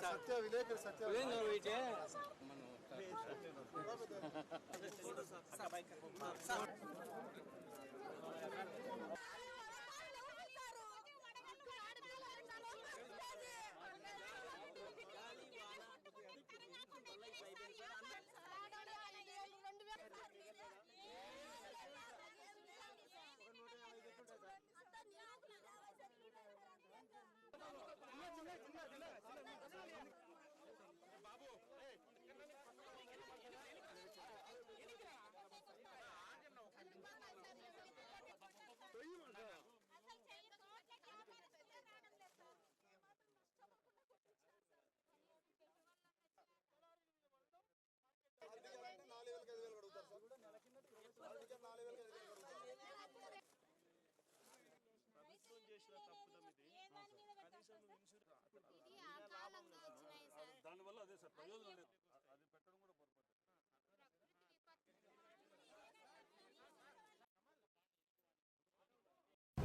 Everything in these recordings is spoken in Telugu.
Santiago Vilés, Santiago.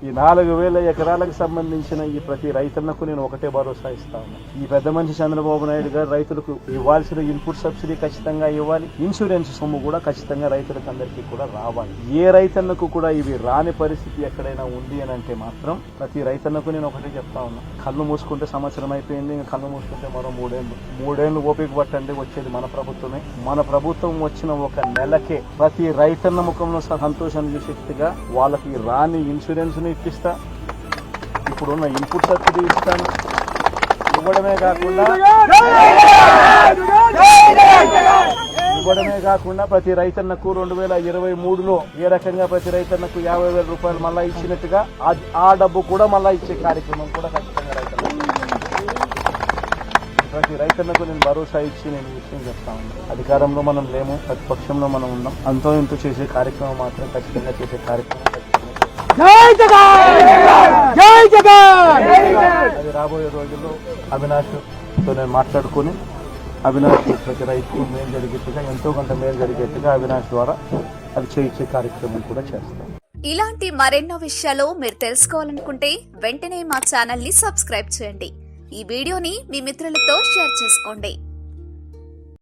ఈ నాలుగు వేల ఎకరాలకు సంబంధించిన ఈ ప్రతి రైతన్నకు నేను ఒకటే భరోసా ఇస్తాను. ఈ పెద్ద మనిషి చంద్రబాబు నాయుడు గారు రైతులకు ఇవ్వాల్సిన ఇన్పుట్ సబ్సిడీ ఖచ్చితంగా ఇవ్వాలి. ఇన్సూరెన్స్ సొమ్ము కూడా ఖచ్చితంగా రైతులకు అందరికీ కూడా రావాలి. ఏ రైతన్నకు కూడా ఇవి రాని పరిస్థితి ఎక్కడైనా ఉంది అని అంటే మాత్రం ప్రతి రైతన్నకు నేను ఒకటే చెప్తా ఉన్నా. కళ్ళు మూసుకుంటే సంవత్సరం అయిపోయింది ఇంకా కళ్ళు మూసుకుంటే మరో మూడేళ్ళు. మూడేళ్ళు ఓపిక పట్టండి వచ్చేది మన ప్రభుత్వమే. మన ప్రభుత్వం వచ్చిన ఒక నెలకే ప్రతి రైతన్న ముఖంలో సంతోషం శక్తిగా వాళ్ళకి రాని ఇన్సూరెన్స్ ని ఇప్పిస్తా. ఇప్పుడున్న ఇన్పుట్ సబ్సిడీ ఇస్తాను. ఇవ్వడమే కాకుండా ఇవ్వడమే కాకుండా ప్రతి రైతన్నకు రెండు వేల ఇరవై మూడులో ఏ రకంగా ప్రతి రైతన్నకు యాభై వేల రూపాయలు మళ్ళా ఇచ్చినట్టుగా ఆ- డబ్బు కూడా మళ్ళా ఇచ్చే కార్యక్రమం కూడా ఖచ్చితంగా రైతన్నకు. ప్రతి రైతన్నకు నేను భరోసా ఇచ్చి నేను విషయం చెప్తా ఉన్నాను అధికారంలో మనం లేము ప్రతిపక్షంలో మనం ఉన్నాం. అంతో ఇంతో చేసే కార్యక్రమం మాత్రం ఖచ్చితంగా చేసే కార్యక్రమం. ఖచ్చితంగా చేస్తాం. అది రాబోయే రోజుల్లో అవినాష్తో నేను మాట్లాడుకొని అవినాష్ ప్రతి రైతు మేలు జరిగేట్టుగా ఎంతో కొంత మేలు జరిగేట్టుగా అవినాష్ ద్వారా అది చేయించే కార్యక్రమం కూడా చేస్తాం. ఇలాంటి మరెన్నో విషయాలు మీరు తెలుసుకోవాలనుకుంటే వెంటనే మా ఛానల్ని సబ్స్క్రైబ్ చేయండి. ఈ వీడియోని మీ మిత్రులతో షేర్ చేసుకోండి.